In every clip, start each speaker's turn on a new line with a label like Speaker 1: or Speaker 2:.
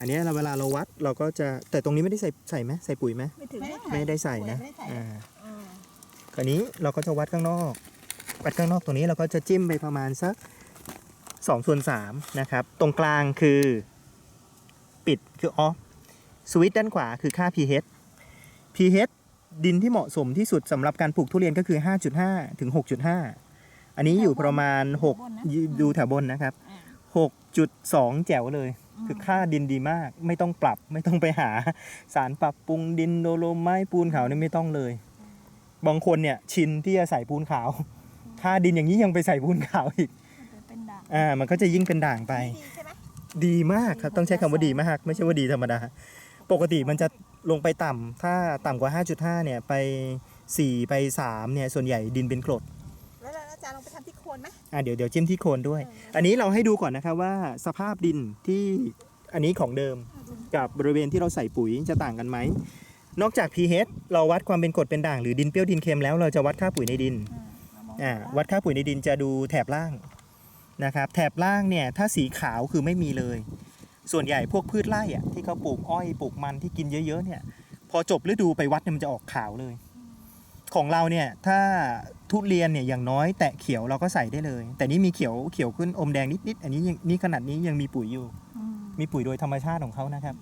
Speaker 1: อันเนี้ยเราเวลาเราวัดเราก็จะแต่ตรงนี้ไม่ได้ใส่ใส่ไหมใส่ปุ๋ยไหม
Speaker 2: ไม่ถึง
Speaker 1: ไม่ได้ใส่นะ
Speaker 2: ไม่ได้ใส่
Speaker 1: อ่า
Speaker 2: อ่า
Speaker 1: คราวนี้เราก็จะวัดข้างนอก วัดข้างนอกตรงนี้เราก็จะจิ้มไปประมาณสักสองส่วนสามนะครับ ตรงกลางคือปิดคือออฟสวิตช์ด้านขวาคือค่า pH pH ดินที่เหมาะสมที่สุดสำหรับการปลูกทุเรียนก็คือ 5.5 ถึง 6.5 อันนี้อยู่ประมาณ 6 ดูแถวบนนะครับ
Speaker 2: อ่า
Speaker 1: 6.2 แจ๋วเลย คือค่าดินดีมาก ไม่ต้องปรับไม่ต้องไปหา สารปรับปรุงดินโดโลไม้ปูนขาวนี่ไม่ต้องเลย บางคนเนี่ยชินที่จะใส่ปูนขาว ค่าดินอย่างนี้ยังไปใส่ปูนขาวอีก
Speaker 2: มันเป็นด่าง
Speaker 1: อ่ามันก็จะยิ่งเป็นด่างไป
Speaker 2: ดีใช่ไหม
Speaker 1: ดีมากครับต้องใช้คำว่าดีมาก ไม่ใช่ว่าดีธรรมดา ปกติมันจะลงไปต่ำถ้าต่ำกว่า 5.5 เนี่ยไป 4 ไป 3 เนี่ยส่วนใหญ่ดินเป็นกรด
Speaker 2: แล้วแล้วอาจารย์ลองไปทำที่โคนไหม
Speaker 1: อะเดี๋ยวเดี๋ยวจิ้มที่โคนด้วย อันนี้เราให้ดูก่อนนะครับว่าสภาพดินที่อันนี้ของเดิมกับบริเวณที่เราใส่ปุ๋ยจะต่างกันไหม นอกจาก pH เราวัดความเป็นกรดเป็นด่างหรือดินเปรี้ยวดินเค็มแล้วเราจะวัดค่าปุ๋ยในดินอ่าวัดค่าปุ๋ยในดินจะดูแถบล่างนะครับแถบล่างเนี่ยถ้าสีขาวคือไม่มีเลย ส่วนใหญ่พวกพืชไร่อะที่เขาปลูกอ้อยปลูกมันที่กินเยอะๆเนี่ยพอจบฤดูไปวัดเนี่ยมันจะออกขาวเลย ของเราเนี่ยถ้าทุเรียนเนี่ยอย่างน้อยแตะเขียวเราก็ใส่ได้เลย แต่นี่มีเขียวเขียวขึ้นอมแดงนิดๆอันนี้ยังนี่ขนาดนี้ยังมีปุ๋ยอยู่
Speaker 2: อืม
Speaker 1: มีปุ๋ยโดยธรรมชาติของเขานะครับ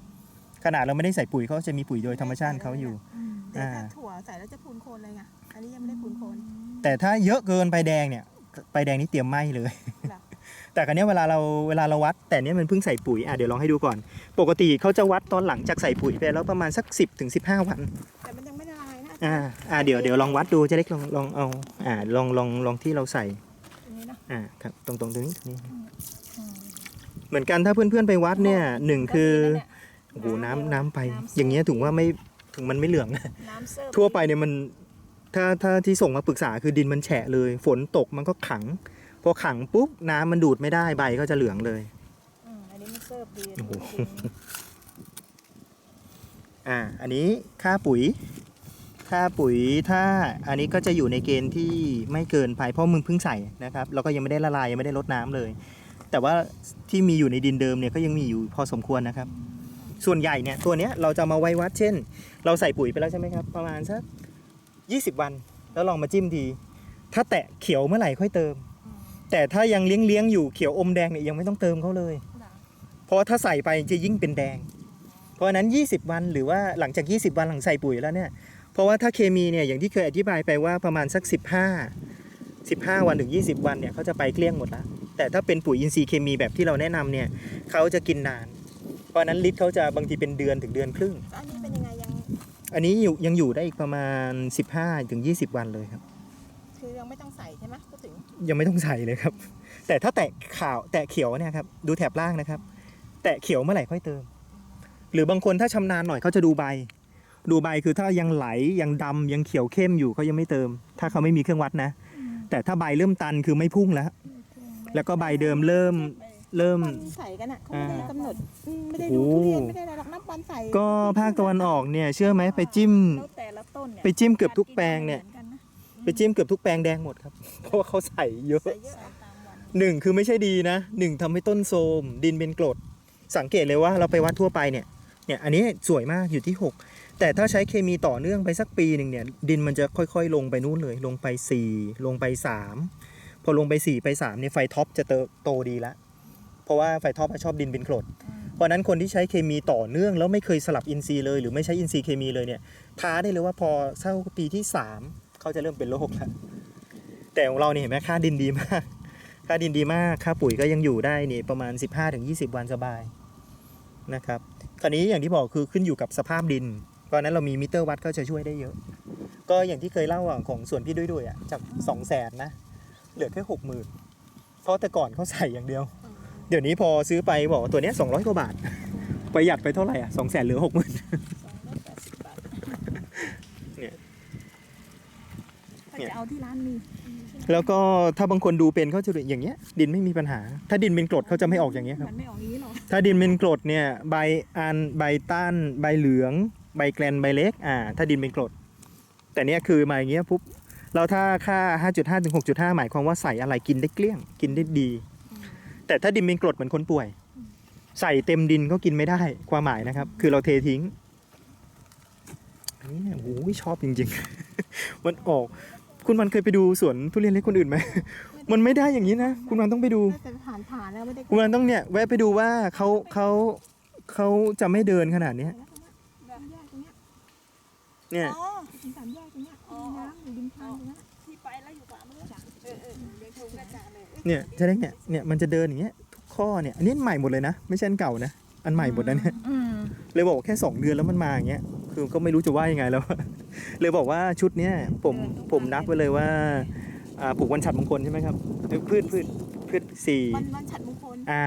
Speaker 1: ขนาดเราไม่ได้ใส่ปุ๋ยเขาจะมีปุ๋ยโดยธรรมชาติของเขาอยู่
Speaker 2: อืมแต่ถ้า
Speaker 1: อ่า
Speaker 2: ถั่วใส่แล้วจะพูนโคนเลยไงอันนี้ยังไม่ได้พูนโคน
Speaker 1: แต่ถ้าเยอะเกินใบแดงเนี่ยใบแดงนี่เตรียมไหมเลย
Speaker 2: เหรอ
Speaker 1: แต่กันนี้ยเวลาเราเวลาเราวัด แต่เนี้ยมันเพิ่งใส่ปุ๋ยอะเดี๋ยวลองให้ดูก่อน ปกติเขาจะวัดตอนหลังจากใส่ปุ๋ยไปแล้วประมาณสัก 10ถึง15 วัน อ่าอ่าเดี๋ยวเดี๋ยวลองวัดดูเจะเล็กลองลองเอาอ่าลองลองลองที่เราใส่
Speaker 2: อันนี้เนอะ
Speaker 1: อ่าครับตรงตรงตรงนี้ตรงนี้
Speaker 2: อืม
Speaker 1: เหมือนกันถ้าเพื่อนๆไปวัดเนี่ยหนึ่งคือ
Speaker 2: ก็ดีนะเนี่ย
Speaker 1: โอ้โหน้ำน้ำไป
Speaker 2: น้ำ
Speaker 1: อย่างเงี้ยถึงว่าไม่ถึงมันไม่เหลืองนะ
Speaker 2: น้ำเสิร์ฟ
Speaker 1: ทั่วไปเนี่ยมันถ้าถ้าที่ส่งมาปรึกษาคือดินมันแฉะเลย ฝนตกมันก็ขัง พอขังปุ๊บน้ำมันดูดไม่ได้ใบก็จะเหลืองเลย
Speaker 2: อืมอันนี้มันเสิร์ฟดี
Speaker 1: โอ้โห
Speaker 2: จริง
Speaker 1: อ่า อันนี้ค่าปุ๋ย ค่าปุ๋ยถ้าอันนี้ก็จะอยู่ในเกณฑ์ที่ไม่เกินไปเพราะมึงเพิ่งใส่นะครับแล้วก็ยังไม่ได้ละลายยังไม่ได้ลดน้ำเลย แต่ว่าที่มีอยู่ในดินเดิมเนี่ยก็ยังมีอยู่พอสมควรนะครับ ส่วนใหญ่เนี่ยตัวเนี้ยเราจะมาไว้วัดเช่น เราใส่ปุ๋ยไปแล้วใช่ไหมครับประมาณสัก20 วัน แล้วลองมาจิ้มทีถ้าแตะเขียวเมื่อไหร่ค่อยเติม แต่ถ้ายังเลี้ยงเลี้ยงอยู่เขียวอมแดงเนี่ยยังไม่ต้องเติมเขาเลย
Speaker 2: เหรอ
Speaker 1: เพราะถ้าใส่ไปจะยิ่งเป็นแดง เพราะนั้น 20 วันหรือว่าหลังจาก 20 วันหลังใส่ปุ๋ยแล้วเนี่ย ราะว่าถ้าเคมีเนี่ยอย่างที่เคยอธิบายไปว่าประมาณสัก 15 15 วันถึง 20 วันเนี่ยเขาจะไปเกลี้ยงหมดแล้วแต่ถ้าเป็นปุ๋ยอินทรีย์เคมีแบบที่เราแนะนำเนี่ยเขาจะกินนาน เพราะฉะนั้นลิตรเขาจะบางทีเป็นเดือนถึงเดือนครึ่ง
Speaker 2: แล้วอันนี้เป็นยังไงยัง
Speaker 1: อันนี้อยู่ยังอยู่ได้อีกประมาณ 15ถึง20 วันเลยครับ
Speaker 2: คือยังไม่ต้องใส่ใช่ไหมพูดถึง
Speaker 1: ยังไม่ต้องใส่เลยครับ แต่ถ้าแตะขาวแตะเขียวเนี่ยครับดูแถบล่างนะครับ แตะเขียวเมื่อไหร่ค่อยเติม หรือบางคนถ้าชำนาญหน่อยเขาจะดูใบ ดูใบคือถ้ายังไหลยังดำยังเขียวเข้มอยู่เขายังไม่เติม ถ้าเขาไม่มีเครื่องวัดนะ แต่ถ้าใบเริ่มตันคือไม่พุ่งแล้ว แล้วก็ใบเดิมเริ่มเริ่ม
Speaker 2: วันใส่กันอะเขาไม่ได้
Speaker 1: อ่ากำ
Speaker 2: หนดอืมไม่ได้
Speaker 1: โอ้
Speaker 2: ดูทุเรียนไม่ได้อะไรหรอกนับวันใส่
Speaker 1: ก็ภาคตะวันออกเนี่ยเชื่อไหมไปจิ้ม
Speaker 2: แล้วแต่ละต้นเนี่ย
Speaker 1: ไปจิ้มเกือบทุกแปลงเนี่ย
Speaker 2: หมือกัะ
Speaker 1: ไปจิ้มเกือบทุกแปลงแดงหมดครับ เพราะว่าเขาใส่เยอะ
Speaker 2: ใส่เยอะเอาตามวัน
Speaker 1: หนึ่งคือไม่ใช่ดีนะหนึ่งทำให้ต้นโทรมดินเป็นกรดสังเกตเลยว่าเราไปวัดทั่วไปเนี่ยเนี่ยอันนี้สวยมากอยู่ที่ 6 แต่ถ้าใช้เคมีต่อเนื่องไปสักปีหนึ่งเนี่ยดินมันจะค่อยๆ ลงไปนู่นเลย ลงไป 4 ลงไป 3 พอลงไป 4 ไป3เนี่ยไฟท็อปจะเติบโตดีล้วเพราะว่าไฟท็อปชอบดินเป็นกรดเพราะฉะนั้นคนที่ใช้เคมีต่อเนื่องแล้วไม่เคยสลับอินทรีย์เลย หรือไม่ใช้อินทรีย์เคมีเลยเนี่ยท้าได้เลยว่าพอเข้าปีที่ 3 เขาจะเริ่มเป็นโรคแล้วแต่ของเราเนี่ยเห็นไหมค่าดินดีมากค่าดินดีมากค่าปุ๋ยก็ยังอยู่ได้นี่ประมาณ 15-20 วันสบายนะครับคราวนี้อย่างที่บอกคือขึ้นอยู่กับสภาพดิน เพราะฉะนั้นเรามีมิเตอร์วัดก็จะช่วยได้เยอะ ก็อย่างที่เคยเล่าอะของส่วนพี่ด้วยด้วยอะจาก2 0 0แสนนะ เหลือแค่หกหมื่นเพราะแต่ก่อนเขาใส่อย่างเดียว เดี๋ยวนี้พอซื้อไปบอกว่าตัวเนี้ย200กว่าบาท ประหยัดไปเท่าไหร่อะสองแสนเหลือหกหมื่น
Speaker 2: สองร้อยแปดสิบบาท
Speaker 1: เนี่ย
Speaker 2: ถ้าจะเอาที่ร้านมีมีใช่ไหม
Speaker 1: แล้วก็ถ้าบางคนดูเป็นเขาจะดูอย่างเงี้ย ดินไม่มีปัญหา ถ้าดินเป็นกรดเขาจะไม่ออกอย่างเงี้ยครับ
Speaker 2: มันไม่ออกอย่างนี้หรอก
Speaker 1: ถ้าดินเป็นกรดเนี่ยใบอันใบต้านใบเหลือง ใบแกลนใบเล็กอ่าถ้าดินเป็นกรด แต่เนี้ยคือมาอย่างเงี้ยปุ๊บเราถ้าค่า 5.5ถึง6.5 หมายความว่าใส่อะไรกินได้เกลี้ยง กินได้ดี แต่ถ้าดินเป็นกรดเหมือนคนป่วย ใส่เต็มดินก็กินไม่ได้ความหมายนะครับ คือเราเททิ้งอันนี้เนี่ยโอ้โหชอบจริงๆ มันออก คุณมันเคยไปดูสวนทุเรียนเล็กคนอื่นไหมมันไม่ได้อย่างนี้นะ คุณมันต้องไปดู
Speaker 2: น่าจะผ่านผ่านๆแล้วไม่ได้
Speaker 1: คุณมันต้องเนี่ยแวะไปดูว่าเขาเขาเขาจะไม่เดินขนาดเนี้ย
Speaker 2: แบบแยกตรงเนี้ย
Speaker 1: เนี่ย
Speaker 2: อ๋อถึงสามแยกตรงเนี้ยมีน้ำอยู่ริมทางตรงนั้น
Speaker 3: ที่ไปแล้วอยู่ขวามือจ้ะเออเออเดี๋ยวชมกระจาเลย
Speaker 1: เนี่ยจะได้เนี่ยเนี่ยมันจะเดินอย่างเงี้ยทุกข้อเนี่ยอันนี้อันใหม่หมดเลยนะ ไม่ใช่อันเก่านะอันใหม่หมดนะเนี่ย
Speaker 3: อืม
Speaker 1: เลยบอกว่าแค่2เดือนแล้วมันมาอย่างเงี้ยคือก็ไม่รู้จะว่ายังไงแล้ว เลยบอกว่าชุดเนี้ยผมผมนับไว้เลยว่าอ่าปลูกวันฉัดมงคลใช่ไหมครับเอ้ยพืชพืชพืชสี่
Speaker 2: วันวันฉัดมงคล
Speaker 1: อ่า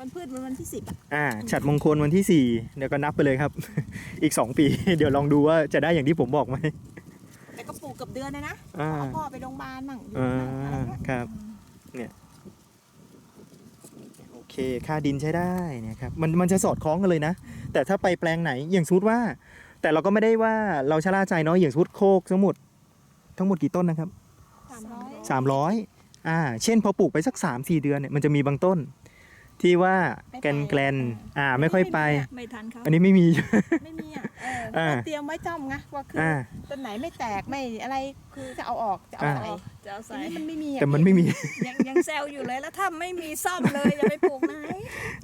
Speaker 2: วันพืชวันวันที่สิบอะ
Speaker 1: อ่าฉัดมงคลวันที่สี่เดี๋ยวก็นับไปเลยครับ อีก2ปี เดี๋ยวลองดูว่าจะได้อย่างที่ผมบอกไหม
Speaker 2: แต่ก็ปลูกเกับเดือนเลยนะ
Speaker 1: อ่า
Speaker 2: เอาพ่อไปโรงพยาบาลมั่งอยู่
Speaker 1: อ่า
Speaker 2: มั่งอะไรเงี้ย
Speaker 1: ครับ เนี่ยโอเคค่าดินใช้ได้เนี่ยครับมันมันจะสอดคล้องกันเลยนะ แต่ถ้าไปแปลงไหนอย่างสมมติว่า แต่เราก็ไม่ได้ว่าเราชะล่าใจเนาะอย่างสมมติโคกทั้งหมดทั้งหมดกี่ต้นนะครับ
Speaker 2: สามร้อย
Speaker 1: 300 อ่า เช่นพอปลูกไปสัก 3-4 เดือนเนี่ยมันจะมีบางต้น ที่ว่าแกนแกลนอ่า ไม่ค่อยไป
Speaker 3: ไม่ทันเขา
Speaker 1: อันนี้ไม่มี
Speaker 2: ไม่มีอะเออ
Speaker 1: อ่า
Speaker 2: เตรียมไว้จ้อมไงว่าคืออ
Speaker 1: อ่า
Speaker 2: ต้นไหนไม่แตกไม่อะไรคือจะเอาออกจะเอา
Speaker 1: อ่า
Speaker 2: ใส่
Speaker 3: จะเอา
Speaker 2: ที
Speaker 3: ใส่
Speaker 2: นี้มันไม่มีอะ
Speaker 1: แต่มันไม่มี
Speaker 3: ยังยังแซวอยู่เลยแล้วถ้าไม่มีซ่อมเลยอย่าไปปลูกไหน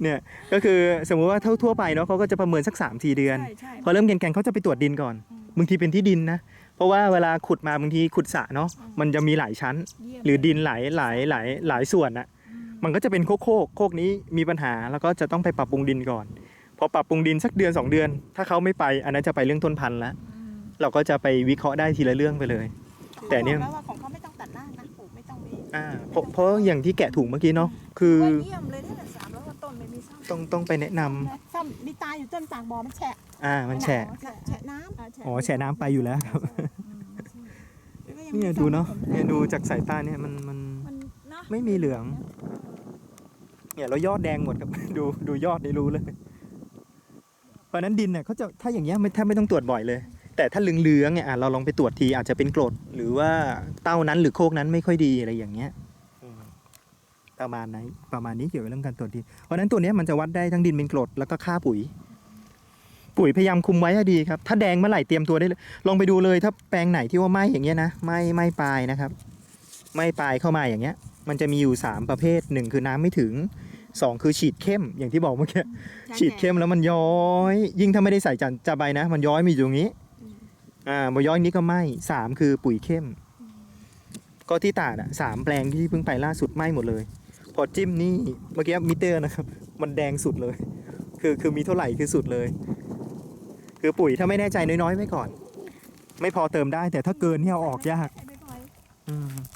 Speaker 1: เนี่ยก็คือสมมุติว่าเท่าทั่วไปเนาะเขาก็จะประเมินสัก3-4เดือน
Speaker 3: ใช่ใช่
Speaker 1: พอเริ่มแกนแกนเขาจะไปตรวจดินก่อนบางทีเป็นที่ดินนะเพราะว่าเวลาขุดมาบางทีขุดสระเนาะมันจะมีหลายชั้น
Speaker 3: เยี่ยม
Speaker 1: หรือดินหลายหลายหลายหลายส่วนอะ มันก็จะเป็นโคกโคกโคกนี้มีปัญหาแล้วก็จะต้องไปปรับปรุงดินก่อน พอปรับปรุงดินสักเดือนสองเดือน ถ้าเขาไม่ไปอันนั้นจะไปเรื่องต้นพันธุ์ละ
Speaker 3: อืม
Speaker 1: เราก็จะไปวิเคราะห์ได้ทีละเรื่องไปเลย แต่เนี่ย
Speaker 2: ขาบอกแล้วว่าของเขาไม่ต้องตัดรากนะปลูกไม่ต้องมี
Speaker 1: อ่าเพราะเพราะอย่างที่แกะถุงเมื่อกี้เนาะคือ
Speaker 3: ว่าเยี่ยมเลยนี่แหละสามร้อยกว่าต้นไม่มีซ่อม
Speaker 1: ต้องต้องไปแนะนำ
Speaker 2: ซ่อมมีตายอยู่ต้นปากบ่อมันแฉะ
Speaker 1: อ่ามันแฉะ
Speaker 2: แฉะน้
Speaker 1: อ๋อแฉะน้ำไปอยู่แล้วครับำ
Speaker 2: แล้วก็ง
Speaker 1: เนี่ย
Speaker 2: มี
Speaker 1: ดูเนาะ
Speaker 2: ซ่อม
Speaker 1: เนี่ยดูจากสายตาเนี่ยมันมัน
Speaker 3: มันเนาะ
Speaker 1: ไม่มีเหลือง เนี่ยเรายอดแดงหมดครับ ดูดูยอดนี่รู้เลย เพราะนั้นดินเนี่ยเขาจะถ้าอย่างเงี้ยไม่แทบไม่ต้องตรวจบ่อยเลย แต่ถ้าเหลืองๆเนี่ยเราลองไปตรวจทีอาจจะเป็นกรดหรือว่าเต้านั้นหรือโคกนั้นไม่ค่อยดีอะไรอย่างเงี้ยประมาณไหนประมาณนี้เกี่ยวกับเรื่องการตรวจดิน เพราะนั้นตัวเนี้ยมันจะวัดได้ทั้งดินเป็นกรดแล้วก็ค่าปุ๋ย ปุ๋ยพยายามคุมไว้ให้ดีครับ ถ้าแดงเมื่อไหร่เตรียมตัวได้เลย ลองไปดูเลยถ้าแปลงไหนที่ว่าไหมอย่างเงี้ยนะไหมไหมปลายนะครับไหมปลายเข้ามาอย่างเงี้ย มันจะมีอยู่ 3 ประเภทหนึ่งคือน้ำไม่ถึง 2 คือฉีดเข้มอย่างที่บอกเมื่อกี้
Speaker 2: ใช่
Speaker 1: ฉีดเข้มแล้วมันย้อย ยิ่งถ้าไม่ได้ใส่จันจะใบนะ มันย้อยมีอยู่ตรงนี้อ่าพอย้อยนี้ก็ไหมสามคือปุ๋ยเข้ม ก็ที่ตาดอะสามแปลงที่เพิ่งไปล่าสุดไหมหมดเลย พอจิ้มนี่เมื่อกี้มิเตอร์นะครับ มันแดงสุดเลย คือคือมีเท่าไหร่คือสุดเลย คือปุ๋ยถ้าไม่แน่ใจน้อยๆไว้ก่อน ไม่พอเติมได้แต่ถ้าเกินเนี่ยเอาออกยาก
Speaker 2: ใส่บ่อย
Speaker 1: อืม
Speaker 2: ๆ